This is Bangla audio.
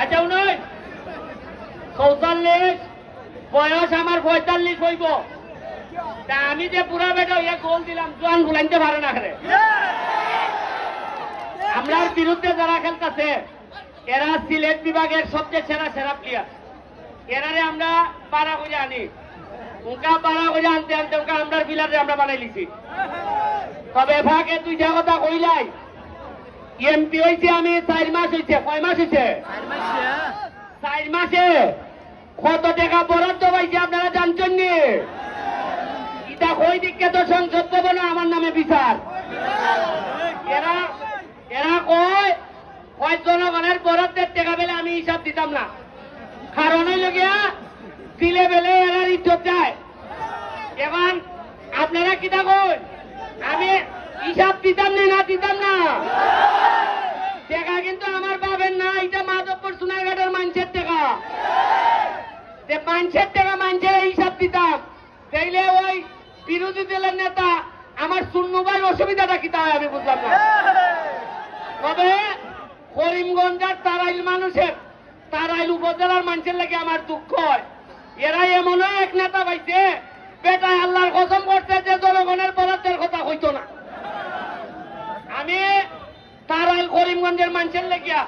আচ্ছা উনই, চৌতাল্লিশ, বয়স আমার পঁয়তাল্লিশ হইব। তা আমি যে বুড়া বেটা ইয়া গোল দিলাম, জোয়ান ভুলাইতে পারে না খেলে আমরার বিরুদ্ধে যারা খেলতেছে, এরা সিলেট বিভাগের সবচেয়ে সেরা সেরা প্লেয়ার এরারে আমরা পাড়া করে আনি। উনকা পাড়া করে আনতে আনতে উনকা আমরার বিলারে আমরা বানাই লিছি। তবে ভাগে দুইটা কথা কইলাই এমপি হয়েছে আমি চার মাস হয়েছে কয় মাস হয়েছে চার মাসে কত টাকা বরাদ্দ পাইছে আপনারা জানছেন নি? ইটা কই দিকে তো সংসদ ভবনে? আমার নামে বিচার। এরা এরা কয় কয় জনগণের বরাদ্দের টাকা পেলে আমি হিসাব দিতাম না। কারণ হইল গিয়া দিলে বেলে এরার ইজ্জত যায় এখন আপনারা কিতা কই আমি হিসাব দিতাম না দিতাম না টাকা কিন্তু আমার পাবেন না এটা মাধবপুর সোনারঘাটের মানুষের টাকা যে মানুষের টাকা মানুষের হিসাব দিতাম। তাইলে ওই বিরোধী দলের নেতা আমার শূন্য ভাই অসুবিধাটা কিতা হয় আমি বুঝলাম না। তবে করিমগঞ্জের তারাইল মানুষের, তারাইল উপজেলার মানুষের লাগে আমার দুঃখ হয়। এরা এমন এক নেতা পাইছে বেটায় আল্লাহর কসম করছে যে জনগণের বরাদ্দের কথা হইতো না। আমি তারাইল করিমগঞ্জের মানুষের লেগিয়া